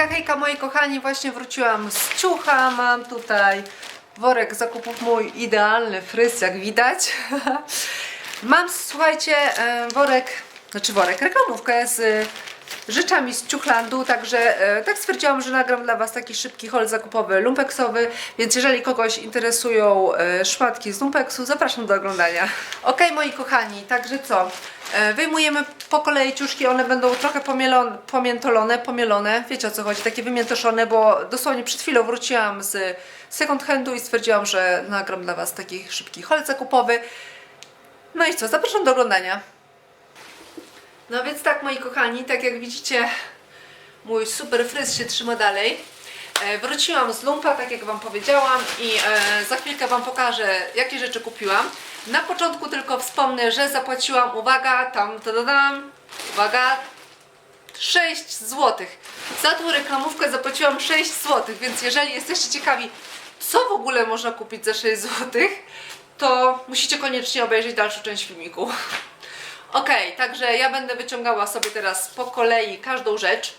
Hejka, hejka moi kochani, właśnie wróciłam z ciucha, mam tutaj worek zakupów mój idealny fryz, jak widać. mam, słuchajcie, e, worek, znaczy worek, reklamówkę z rzeczami z ciuchlandu, także e, tak stwierdziłam, że nagram dla Was taki szybki haul zakupowy lumpeksowy, więc jeżeli kogoś interesują e, szmatki z lumpeksu, zapraszam do oglądania. Ok, moi kochani, także co? E, Wyjmujemy po kolei ciuszki, one będą trochę pomielone, pomiętolone, pomielone, wiecie o co chodzi, takie wymiętoszone, bo dosłownie przed chwilą wróciłam z second handu i stwierdziłam, że nagram dla Was taki szybki haul zakupowy. No i co, zapraszam do oglądania. No więc tak moi kochani, tak jak widzicie mój super fryz się trzyma dalej. E, wróciłam z lumpa, tak jak Wam powiedziałam i e, za chwilkę Wam pokażę jakie rzeczy kupiłam. Na początku tylko wspomnę, że zapłaciłam, uwaga, tam, tadadam, uwaga, 6 zł. Za tą reklamówkę zapłaciłam 6 zł, więc jeżeli jesteście ciekawi, co w ogóle można kupić za 6 zł, to musicie koniecznie obejrzeć dalszą część filmiku. Okej, także ja będę wyciągała sobie teraz po kolei każdą rzecz.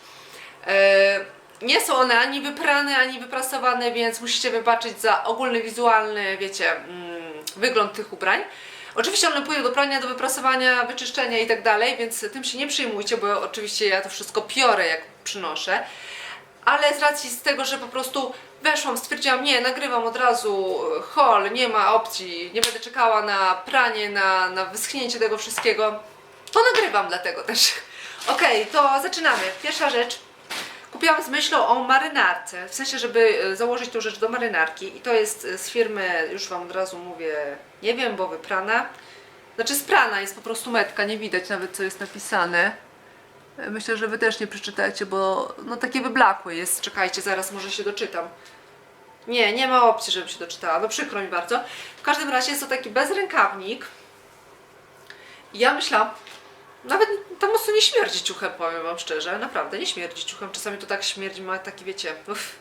E, nie są one ani wyprane, ani wyprasowane, więc musicie wybaczyć za ogólny wizualny, wiecie, mm, wygląd tych ubrań. Oczywiście one pójdą do prania, do wyprasowania, wyczyszczenia i tak dalej, więc tym się nie przejmujcie, bo oczywiście ja to wszystko piorę jak przynoszę. Ale z racji z tego, że po prostu weszłam, stwierdziłam, nie, nagrywam od razu haul, nie ma opcji, nie będę czekała na pranie, na, na wyschnięcie tego wszystkiego, to nagrywam dlatego też. Okej, to zaczynamy. Pierwsza rzecz. Kupiłam z myślą o marynarce, w sensie, żeby e, założyć tą rzecz do marynarki i to jest e, z firmy, już Wam od razu mówię, nie wiem, bo wyprana. Znaczy sprana, jest po prostu metka, nie widać nawet co jest napisane. Myślę, że Wy też nie przeczytacie, bo no takie wyblakłe jest. Czekajcie, zaraz może się doczytam. Nie, nie ma opcji, żebym się doczytała. No przykro mi bardzo. W każdym razie jest to taki bezrękawnik. I ja myślałam, nawet tam mocno nie śmierdzi ciuchem, powiem Wam szczerze. Naprawdę, nie śmierdzi ciuchem. Czasami to tak śmierdzi, ma taki, wiecie, uff,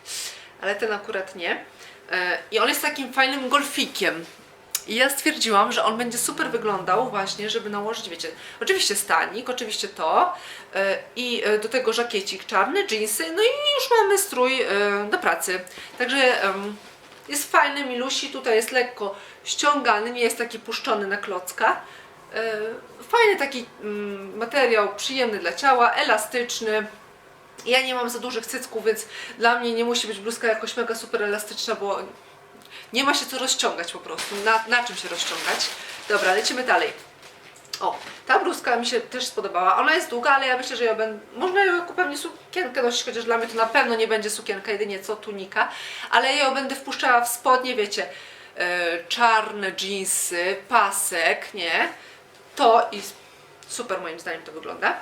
ale ten akurat nie. E, I on jest takim fajnym golfikiem. I ja stwierdziłam, że on będzie super wyglądał właśnie, żeby nałożyć, wiecie, oczywiście stanik, oczywiście to e, i e, do tego żakiecik czarny, dżinsy, no i już mamy strój e, do pracy. Także jest fajny, milusi, tutaj jest lekko ściągany, nie jest taki puszczony na klocka. Fajny taki mm, materiał, przyjemny dla ciała, elastyczny. Ja nie mam za dużych cycków, więc dla mnie nie musi być bluzka jakoś mega super elastyczna, bo nie ma się co rozciągać po prostu. Na, na czym się rozciągać? Dobra, lecimy dalej. O, ta bluzka mi się też spodobała. Ona jest długa, ale ja myślę, że ja będę. Można ją jako pewnie sukienkę nosić, chociaż dla mnie to na pewno nie będzie sukienka, jedynie co tunika. Ale ja ją będę wpuszczała w spodnie, wiecie, e, czarne jeansy, pasek, nie? To i super moim zdaniem to wygląda.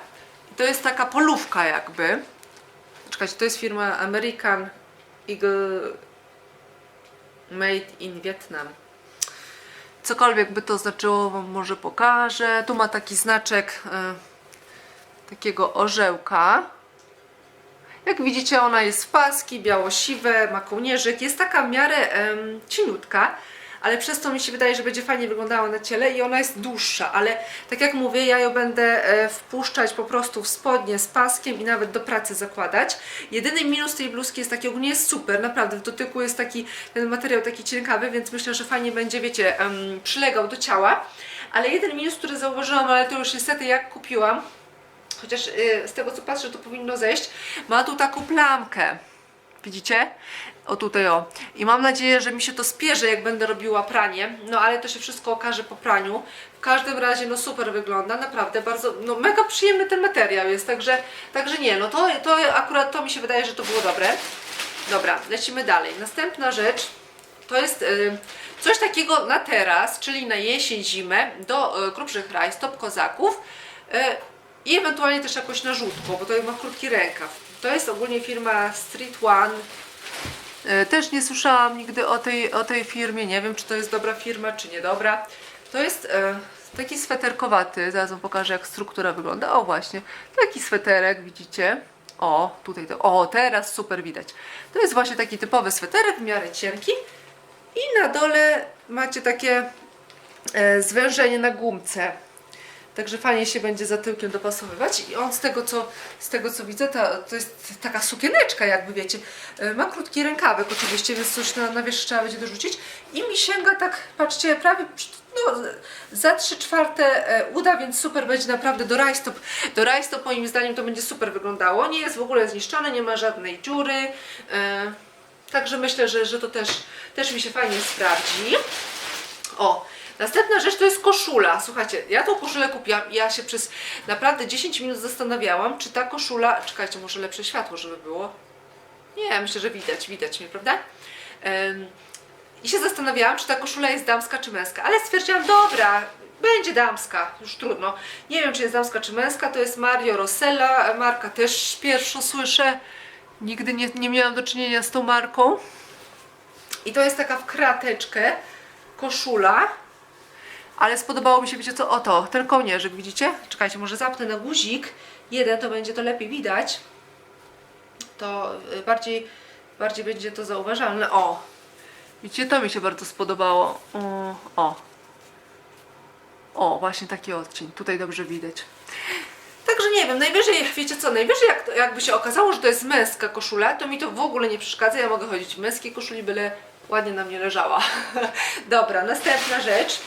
To jest taka polówka jakby. Czekajcie, to jest firma American Eagle Made in Vietnam. Cokolwiek by to znaczyło, Wam może pokażę. Tu ma taki znaczek e, takiego orzełka. Jak widzicie, ona jest w paski, biało-siwe, ma kołnierzyk. Jest taka w miarę cieniutka, ale przez to mi się wydaje, że będzie fajnie wyglądała na ciele i ona jest dłuższa, ale tak jak mówię, ja ją będę e, wpuszczać po prostu w spodnie z paskiem i nawet do pracy zakładać. Jedyny minus tej bluzki jest taki, ogólnie jest super, naprawdę w dotyku jest taki, ten materiał taki cienkawy, więc myślę, że fajnie będzie, wiecie, przylegał do ciała. Ale jeden minus, który zauważyłam, ale to już niestety jak kupiłam, chociaż y, z tego co patrzę, to powinno zejść, ma tu taką plamkę. Widzicie? O tutaj o. I mam nadzieję, że mi się to spierze, jak będę robiła pranie. No ale to się wszystko okaże po praniu. W każdym razie, no super wygląda, naprawdę bardzo, no mega przyjemny ten materiał jest, także, także nie, no to, to akurat to mi się wydaje, że to było dobre. Dobra, lecimy dalej. Następna rzecz to jest y, coś takiego na teraz, czyli na jesień, zimę, do y, grubszych raj, stop kozaków y, i ewentualnie też jakoś na rzutko, bo to ma krótki rękaw. To jest ogólnie firma Street One. Y, Też nie słyszałam nigdy o tej, o tej firmie, nie wiem czy to jest dobra firma, czy niedobra. To jest y, taki sweterkowaty, zaraz wam pokażę jak struktura wygląda. O właśnie, taki sweterek, widzicie? O, tutaj to, o teraz super widać. To jest właśnie taki typowy sweterek, w miarę cienki. I na dole macie takie e, zwężenie na gumce. Także fajnie się będzie za tyłkiem dopasowywać i on z tego co, z tego, co widzę, to, jest taka sukieneczka jakby wiecie, E, ma krótki rękawek oczywiście, więc coś na, na wierzch trzeba będzie dorzucić i mi sięga tak, patrzcie, prawie no, za 3 czwarte e, uda, więc super będzie naprawdę do rajstop. Do rajstop moim zdaniem to będzie super wyglądało. Nie jest w ogóle zniszczone, nie ma żadnej dziury. E, także myślę, że, że to też, też mi się fajnie sprawdzi. O, następna rzecz to jest koszula. Słuchajcie, ja tą koszulę kupiłam i ja się przez naprawdę 10 minut zastanawiałam, czy ta koszula... Czekajcie, może lepsze światło, żeby było. Nie, myślę, że widać, widać mnie, prawda? I się zastanawiałam, czy ta koszula jest damska czy męska, ale stwierdziłam, dobra, będzie damska, już trudno. Nie wiem, czy jest damska czy męska, to jest Mario Rossella, marka też pierwszo słyszę. Nigdy nie, nie miałam do czynienia z tą marką. I to jest taka w krateczkę koszula. Ale spodobało mi się, wiecie co, oto, ten kołnierzyk, widzicie? Czekajcie, może zapnę na guzik. Jeden, to będzie to lepiej widać. To y, bardziej, bardziej będzie to zauważalne. O, widzicie, to mi się bardzo spodobało. O, o. O, właśnie taki odcień. Tutaj dobrze widać. Także nie wiem, najwyżej, wiecie co, najwyżej jak, jakby się okazało, że to jest męska koszula, to mi to w ogóle nie przeszkadza, ja mogę chodzić w męskiej koszuli, byle ładnie na mnie leżała. Dobra, następna rzecz.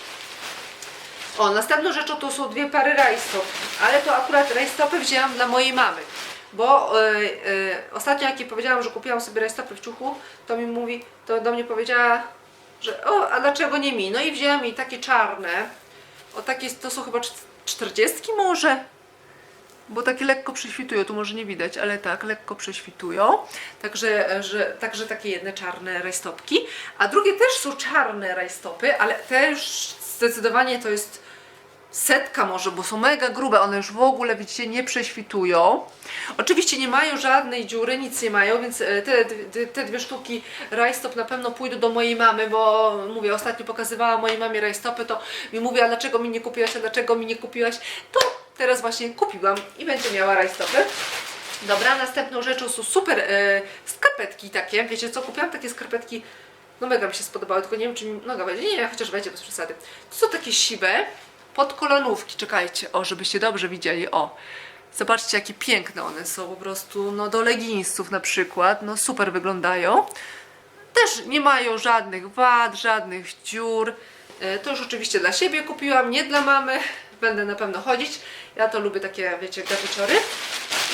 O, następną rzeczą to są dwie pary rajstop, ale to akurat rajstopy wzięłam dla mojej mamy. Bo y, y, ostatnio jak jej powiedziałam, że kupiłam sobie rajstopy w ciuchu, to mi mówi, to do mnie powiedziała, że o, a dlaczego nie mi? No i wzięłam jej takie czarne, o takie, to są chyba cz- czterdziestki może, bo takie lekko prześwitują, tu może nie widać, ale tak, lekko prześwitują. Także, e, że, także takie jedne czarne rajstopki. A drugie też są czarne rajstopy, ale te już zdecydowanie to jest setka może, bo są mega grube, one już w ogóle, widzicie, nie prześwitują. Oczywiście nie mają żadnej dziury, nic nie mają, więc e, te, te, dwie sztuki rajstop na pewno pójdą do mojej mamy, bo mówię, ostatnio pokazywałam mojej mamie rajstopy, to mi mówi, a dlaczego mi nie kupiłaś, a dlaczego mi nie kupiłaś, to teraz właśnie kupiłam i będzie miała rajstopy. Dobra, następną rzeczą są super e, skarpetki takie, wiecie co, kupiłam takie skarpetki, no mega mi się spodobały, tylko nie wiem czy mi noga będzie, nie, chociaż będzie bez przesady. To są takie siwe, pod kolanówki, czekajcie, o, żebyście dobrze widzieli, o. Zobaczcie, jakie piękne one są, po prostu, no do leginsów na przykład, no super wyglądają. Też nie mają żadnych wad, żadnych dziur. E, To już oczywiście dla siebie kupiłam, nie dla mamy. Będę na pewno chodzić. Ja to lubię takie, wiecie, gabiciory.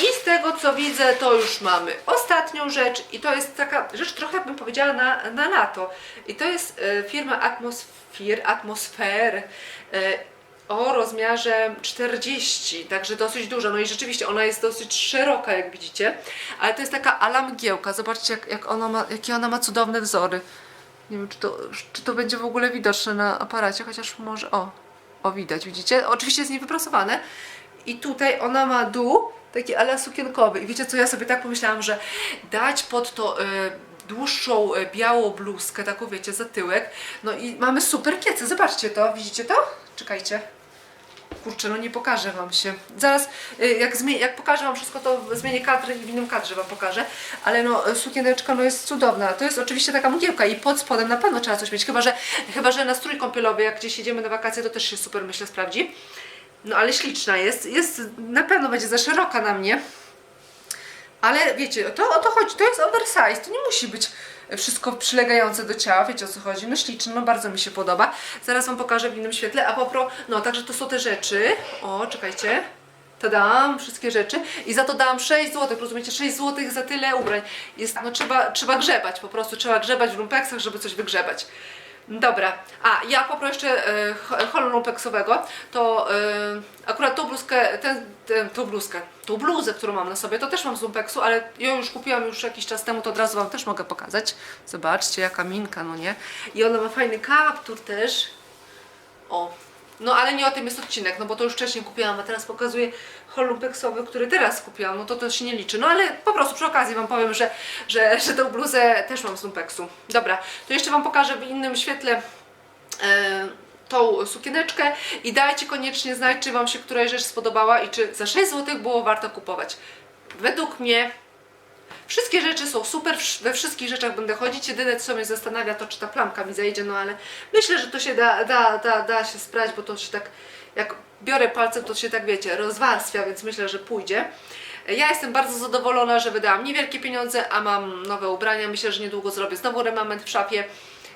I z tego co widzę, to już mamy ostatnią rzecz i to jest taka rzecz trochę bym powiedziała na, na lato. I to jest e, firma Atmosphere, Atmosfer e, o rozmiarze 40, także dosyć duża. No i rzeczywiście ona jest dosyć szeroka, jak widzicie, ale to jest taka ala mgiełka. Zobaczcie, jak, jak ona ma, jakie ona ma cudowne wzory. Nie wiem, czy to, czy to będzie w ogóle widoczne na aparacie, chociaż może. O, o widać, widzicie? Oczywiście jest niewyprasowane. I tutaj ona ma dół taki ala sukienkowy. I wiecie co, ja sobie tak pomyślałam, że dać pod to. e, Dłuższą e, białą bluzkę, taką wiecie, za tyłek. No i mamy super kiece, zobaczcie to, widzicie to? Czekajcie. Kurczę, no nie pokażę Wam się. Zaraz, y, jak, jak pokażę Wam wszystko, to zmienię kadrę i w innym kadrze Wam pokażę. Ale no, y, sukieneczka no jest cudowna. To jest oczywiście taka mgiełka i pod spodem na pewno trzeba coś mieć. Chyba, że, chyba, że na strój kąpielowy, jak gdzieś jedziemy na wakacje, to też się super, myślę, sprawdzi. No ale śliczna jest. Jest, na pewno będzie za szeroka na mnie. Ale wiecie, to o to chodzi, to jest oversize, to nie musi być wszystko przylegające do ciała, wiecie o co chodzi, no śliczne, no bardzo mi się podoba. Zaraz Wam pokażę w innym świetle, a popro, no także to są te rzeczy, o czekajcie, to dałam wszystkie rzeczy. I za to dałam 6 zł, rozumiecie, 6 zł za tyle ubrań. Jest, no trzeba, trzeba grzebać, po prostu. Trzeba grzebać w lumpeksach, żeby coś wygrzebać. Dobra, a ja popro jeszcze e, ho- holu lumpeksowego, to e, akurat tą bluzkę, ten, ten, tą bluzkę, tą bluzę, którą mam na sobie, to też mam z lumpeksu, ale ją już kupiłam już jakiś czas temu, to od razu Wam też mogę pokazać. Zobaczcie, jaka minka, no nie? I ona ma fajny kaptur też. O, no ale nie o tym jest odcinek, no bo to już wcześniej kupiłam, a teraz pokazuję hol lumpeksowy, który teraz kupiłam, no to to się nie liczy. No ale po prostu przy okazji Wam powiem, że, że, że tę bluzę też mam z lumpeksu. Dobra, to jeszcze Wam pokażę w innym świetle e, tą sukieneczkę i dajcie koniecznie znać, czy Wam się któraś rzecz spodobała i czy za 6 zł było warto kupować. Według mnie Wszystkie rzeczy są super, we wszystkich rzeczach będę chodzić. Jedyne co mnie zastanawia to, czy ta plamka mi zajdzie, no ale myślę, że to się da, da, da, da się sprać, bo to się tak jak biorę palcem, to się tak wiecie, rozwarstwia, więc myślę, że pójdzie. Ja jestem bardzo zadowolona, że wydałam niewielkie pieniądze, a mam nowe ubrania. Myślę, że niedługo zrobię znowu remament w szafie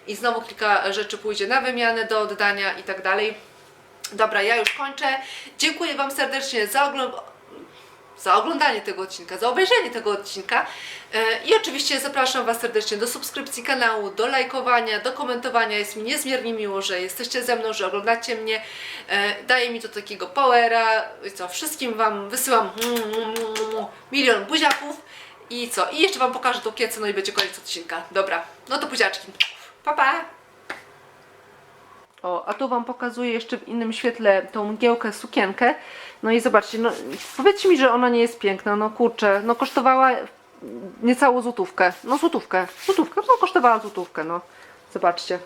i znowu kilka rzeczy pójdzie na wymianę, do oddania i tak dalej. Dobra, ja już kończę. Dziękuję Wam serdecznie za oglądanie za oglądanie tego odcinka, za obejrzenie tego odcinka. E, I oczywiście zapraszam Was serdecznie do subskrypcji kanału, do lajkowania, do komentowania. Jest mi niezmiernie miło, że jesteście ze mną, że oglądacie mnie. E, Daje mi to takiego powera. I co, wszystkim Wam wysyłam milion buziaków. I co? I jeszcze Wam pokażę tą kiecę, no i będzie koniec odcinka. Dobra, no to buziaczki. Pa, pa! O, a tu Wam pokazuję jeszcze w innym świetle tą mgiełkę, sukienkę. No i zobaczcie, no powiedzcie mi, że ona nie jest piękna, no kurczę, no kosztowała niecałą złotówkę, no złotówkę, złotówkę, no kosztowała złotówkę, no. Zobaczcie.